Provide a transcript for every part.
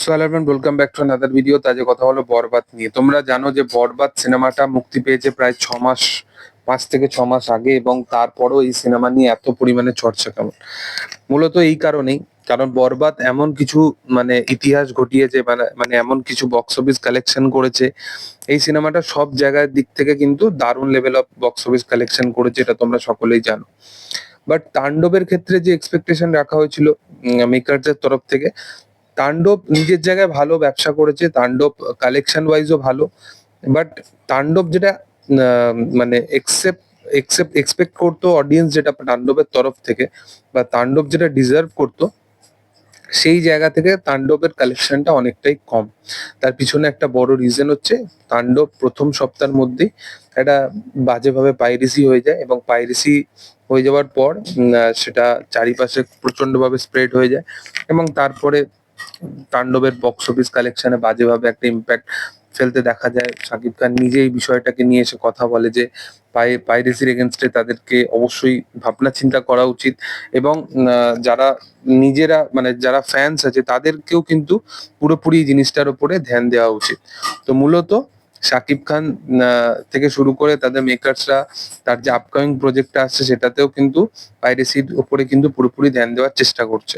So hello everyone welcome back to another video তাজে কথা হলো বরবাদ নিয়ে। তোমরা জানো যে বরবাদ সিনেমাটা মুক্তি পেয়েছে প্রায় ছ মাস, পাঁচ থেকে ছ মাস আগে এবং তারপরও এই সিনেমা নিয়ে এত পরিমাণে চর্চা কেমন? মূলত এই কারণেই, কারণ বরবাদ এমন কিছু মানে ইতিহাস ঘটিয়েছে মানে মানে এমন কিছু বক্স অফিস কালেকশন করেছে। এই সিনেমাটা সব জায়গার দিক থেকে কিন্তু দারুণ level of box office collection করেছে, এটা তোমরা সকলেই জানো। বাট তাণ্ডবের ক্ষেত্রে যে এক্সপেকটেশন রাখা হয়েছিল মেকারদের তরফ থেকে তাণ্ডব নিজের জায়গায় ভালো, ব্যবসা করেছে, তাণ্ডব কালেকশন ওয়াইজও ভালো। বাট তাণ্ডব যেটা মানে এক্সেপ্ট এক্সেপ্ট এক্সপেক্ট করতো অডিয়েন্স যেটা তাণ্ডবের তরফ থেকে বা তাণ্ডব যেটা ডিজার্ভ করতো, সেই জায়গা থেকে তাণ্ডবের কালেকশনটা অনেকটাই কম। তার পিছনে একটা বড় রিজন হচ্ছে, তাণ্ডব প্রথম সপ্তাহের মধ্যেই একটা বাজেভাবে পাইরেসি হয়ে যায় এবং পাইরেসি হয়ে যাওয়ার পর সেটা চারিপাশে প্রচন্ডভাবে স্প্রেড হয়ে যায় এবং তারপরে তাণ্ডবের বক্স অফিস কালেকশনে বাজেভাবে একটা ইম্প্যাক্ট ফেলতে দেখা যায়। শাকিব খান নিজে এই বিষয়টাকে নিয়ে এসে কথা বলে যে পাই পাইরেসির এগেনস্টে তাদেরকে অবশ্যই ভাবনা চিন্তা করা উচিত এবং যারা নিজেরা মানে যারা ফ্যান্স আছে তাদেরকেও কিন্তু পুরোপুরি জিনিসটার উপরে ধ্যান দেওয়া উচিত। তো মূলত শাকিব খান থেকে শুরু করে তাদের মেকার্সরা তার যে আপকামিং প্রজেক্টটা আসছে সেটাতেও কিন্তু পাইরেসির উপরে কিন্তু পুরোপুরি ধ্যান দেওয়ার চেষ্টা করছে।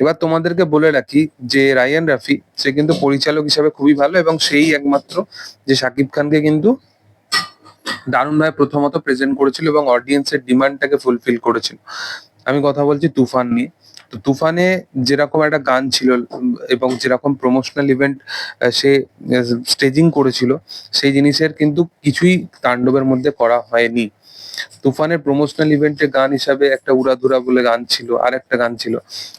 এবার তোমাদেরকে বলে রাখি যে রায়ান রাফি, সে কিন্তু পরিচালক হিসাবে খুবই ভালো এবং সেই একমাত্র যে শাকিব খানকে কিন্তু দারুণভাবে প্রথমত প্রেজেন্ট করেছিল এবং অডিয়েন্সের ডিমান্ডটাকে ফুলফিল করেছিল। আমি কথা বলছি তুফান নিয়ে। তো তুফানে যেরকম একটা গান ছিল এবং যেরকম প্রমোশনাল ইভেন্ট সে স্টেজিং করেছিল, সেই জিনিসের কিন্তু কিছুই তাণ্ডবের মধ্যে করা হয়নি। তুফানের প্রমোশনাল ইভেন্টে গান হিসাবে একটা উড়াধুরা বলে গান ছিল আর একটা গান ছিল।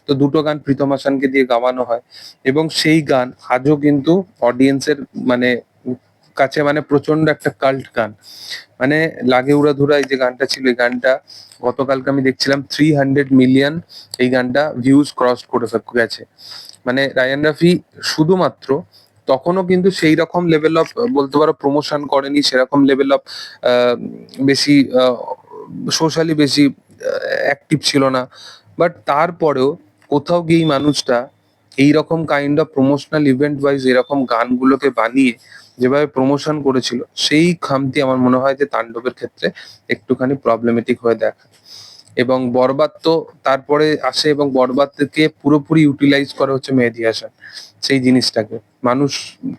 তো দুটো গান প্রীতম হাসানকে দিয়ে গাওয়ানো হয় এবং সেই গান আজও কিন্তু অডিয়েন্সের মানে কাছে মানে প্রচণ্ড একটা কাল্ট গান। মানে লাগে উড়াধুরা এই যে গানটা ছিল, এই গানটা গতকালকে আমি দেখছিলাম থ্রি হান্ড্রেড মিলিয়ন এই গানটা ভিউজ ক্রস করে গেছে। মানে রায়ান রাফি শুধুমাত্র তখনও কিন্তু সেই রকম লেভেল অফ বলতে পারো প্রমোশন করেনি, সেরকম লেভেল অফ বেশি সোশ্যালি বেশি অ্যাক্টিভ ছিল না। বাট তারপরেও কোথাও গিয়ে এই এইরকম kind of promotional event wise এরকম গানগুলোকে বানিয়ে যেভাবে প্রমোশন করেছিল, সেই খামতি আমার মনে হয় যে তাণ্ডবের ক্ষেত্রে একটুখানি প্রবলেমেটিক হয়ে দেখা। এবং বরবাদ তো তারপরে আসে এবং বরবাদকে পুরোপুরি ইউটিলাইজ করা হচ্ছে মেহেদি হাসান, সেই জিনিসটাকে। মানুষ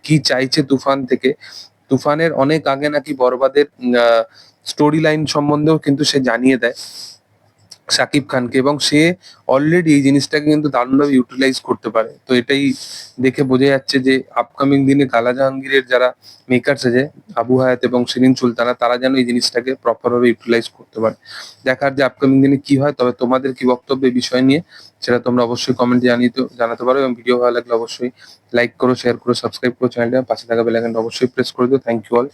কি চাইছে তুফান থেকে? তুফানের অনেক আগে নাকি বরবাদের স্টোরি লাইন সম্বন্ধেও কিন্তু সে জানিয়ে দেয়। শাকিব খানকে এবং সে অলরেডি এই জিনিসটাকে কিন্তু দারুণভাবে ইউটিলাইজ করতে পারে। তো এটাই দেখে বোঝা যাচ্ছে যে আপকামিং দিনে কালা জাহাঙ্গীরের যারা মেকার্স আছে, আবু হায়াত এবং শিরিন সুলতানা, তারা যেন এই জিনিসটাকে প্রপার ভাবে ইউটিলাইজ করতে পারে। দেখার যে আপকামিং দিনে কি হয়, তবে তোমাদের কি বক্তব্য বিষয় নিয়ে, সেটা তোমরা অবশ্যই কমেন্টে জানিয়ে জানাতে পারো এবং ভিডিও ভালো লাগলে অবশ্যই লাইক করো শেয়ার করো সাবস্ক্রাইব করো চ্যানেলটা পাশে থাকা বেল আইকনটা অবশ্যই প্রেস করে দিও। Thank you all